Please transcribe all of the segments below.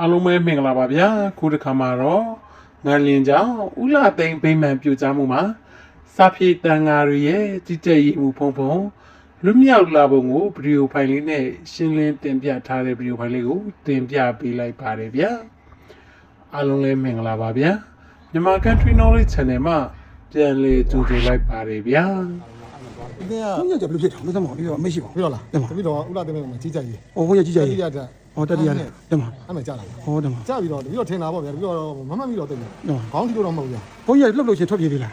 အားလုံးပဲမင်္ဂလာပါဗျာခုတစ်ခါမှာတော့ငန်လင်းကြောင့်ဥလာသိန်းဗိမာန်ပြူကြမှုမှာစာပြေတန်ဃာတွေရဲ့ကြီးကြပ်ရေးမှုဖုံဖုံလွတ်မြောက်လာပုံကိုဗီဒီယိုဖိုင်လေးနဲ့ရှင်းလင်းတင်ပြထားတဲ့ဗီဒီယိုဖိုင်လေးကိုတင်ပြပေးလိုက်ပါတယ်ဗျာအားလုံးလည်းမင်္ဂလာပါဗျာမြန်မာ Country Knowledge Channel မှာပြန်လည်ကြိုဆိုလိုက်ပါတယ်ဗျာဒီနေ့ကဘုန်းကြီးကဘယ်လိုဖြစ်တာမသမပြီးတော့မရှိပါပြီးတော့လားတင်ပါတပိတော့ဥလာတင်မယ်ကြီးကြိုက်ရေးဟောဘုန်းကြီးကြီးကြကြီးကြီးကြတဲ့ ဟောတတိယနဲ့တင်ပါအဲ့မှာကြာတာဟောတင်ပါကြာပြီးတော့တပိတော့ထင်တာပေါ့ဗျာတပိတော့မမှတ်ပြီးတော့တင်တယ်တင်ပါခေါင်းထီလို့တော့မဟုတ်ဗျာဘုန်းကြီးကလှုပ်လို့ချင်းထွက်ပြေးသေးလား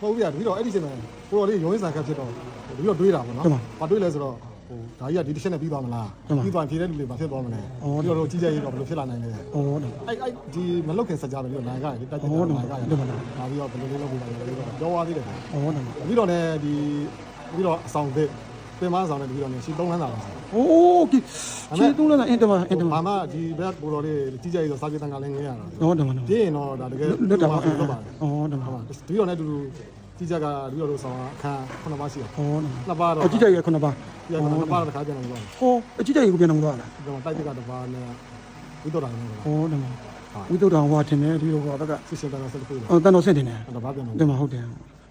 ဟုတ်ဗျာတပိတော့အဲ့ဒီချိန်မှာကိုတော်လေးရုံးရင်းစာခက်ဖြစ်တော့တပိတော့တွေးတာပေါ့နော်ဘာတွေးလဲဆိုတော့ဟိုဒါကြီးကဒီတစ်ချက်နဲ့ပြီးသွားမလားပြီးသွားဖြေတဲ့လူတွေဘာဖြစ်သွားမလဲပြီးတော့ကြီးကြိုက်ရေးတော့ဘယ်လိုဖြစ်လာနိုင်လဲဟောတင်အဲ့အဲ့ဒီမလုတ်ခင်စကြပဲပြီးတော့နိုင်ကြတယ်တိုက်တိုက်နိုင်ကြတယ်ဒါပြီးတော့ဘယ်လိုလေးလုပ်ပြီးပါလဲပြီးတော့ပြောသွားသေးတယ်ဟောတင်ပြီးတော့လည်းဒီပြီးတော့အဆောင်သစ် ပင်မအဆောင်နဲ့ပြီးတော့လည်းရှင်းသုံးလမ်းတာပါဟိုးကိချီတုံးလာအင်တမအင်တမဘာမှဒီဘက်ကိုတော်လေးကြီးကြိုက်ဆိုစာပြေတန်ကလည်းငင်းရတာဟောတင်ပါနော်ပြင်းရင်တော့ဒါတကယ်လွတ်တာပါလွတ်ပါဟောတင်ပါဟုတ်ပါဒီတော့လည်းတူတူကြီးကြကဒီတော့လို့ဆောင်အခန်းခုနှစ်ပါးရှိတယ်ဟောတင်နှစ်ပါးတော့အကြီးကြီးရခုနပါပြန်တော့နှစ်ပါးတော့တစ်ခါပြန်တော့ဟောအကြီးကြီးကိုပြန်တော့သွားလားဒီတော့တိုက်တကတစ်ပါးနဲ့ဝိတော်တာနဲ့ဟောတင်ပါဝိသုဒ္ဓံဟွာတင်တယ်ဒီလိုဟောတက်ကစစ်စစ်တကဆက်တခုတော့ဟောတန်တော်ဆင့်တင်တယ်တစ်ပါးပြန်တော့တင်ပါဟုတ်တယ်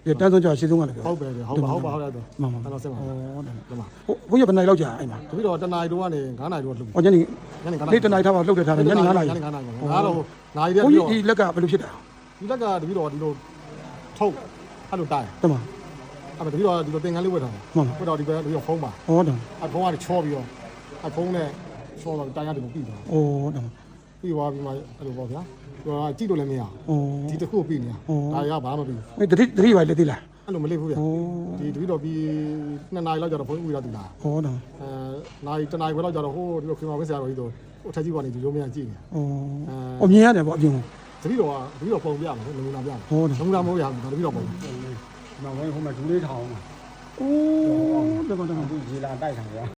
ဒီတန်းဆုံးကြရှင်းဆုံးကလည်းပြောဟုတ်ပဲဟုတ်ပါဟုတ်ပါဟုတ်တယ်တော့မှန်ပါတော့ဆက်ပါဟောတင်ဒီမှာဟိုဘုန်းကြီးဘယ်နိုင်လောက်ကြာအဲ့မှာတပိတော့တနာရီတော့ကနေ9နာရီတော့လှုပ်ဟောညနေညနေ9နာရီနေ့တနားထားပါလှုပ်တဲ့ထားတယ်ညနေ9နာရီညနေ9နာရီငါတော့နာရီတည်းဘုန်းပြီးကြီးတော့ဒီလက်ကဘယ်လိုဖြစ်တာဒီလက်ကတပိတော့ဒီလိုထုတ်အဲ့လိုတိုင်းတင်ပါအဲ့တပိတော့ဒီလိုသင်္ကန်းလေးဝတ်ထားတယ်မှန်ပါဝတ်တော့ဒီဘက်ဒီတော့ဖုံးပါဟောတင်အဲ့ဖုံးကနေချောပြီးတော့အဲ့ဖုံးနဲ့ချောတော့တိုင်းရတယ်ကိုပြီးသွားဟောတင် ပြီးသွားပြီးမှအဲ့လိုပေါ့ဗျာဟိုကြည့်လို့လည်းမရဟောဒီတစ်ခုပြီးနေတာဒါရဘာမှမပြီးမင်းတတိတတိပါလေသိလားအဲ့လိုမလေးဘူးဗျာဟောဒီတပိတော့ပြီး2နာရီလောက်ကျတော့ဖုံးဦးရတူလာဟောတော့အဲနိုင်တနာရီခွဲလောက်ကျတော့ဟိုဒီလိုခင်ဗျာဝင်းဆရာတော်ကြီးတို့ဟိုထက်ကြီးကနေဒီလိုမရကြည့်နေဟောအမြင်ရတယ်ပေါ့အပြင်ကိုတပိတော့ကတပိတော့ပုံပြရမှာနမူနာပြမှာဟောတယ်နမူနာမဟုတ်ရဘူးတပိတော့ပုံနောက်ပိုင်းဟိုမှာဒူလေးထောင်မှာအိုးတမန်တမန်သူရေလာတိုက်ဆောင်ဗျာ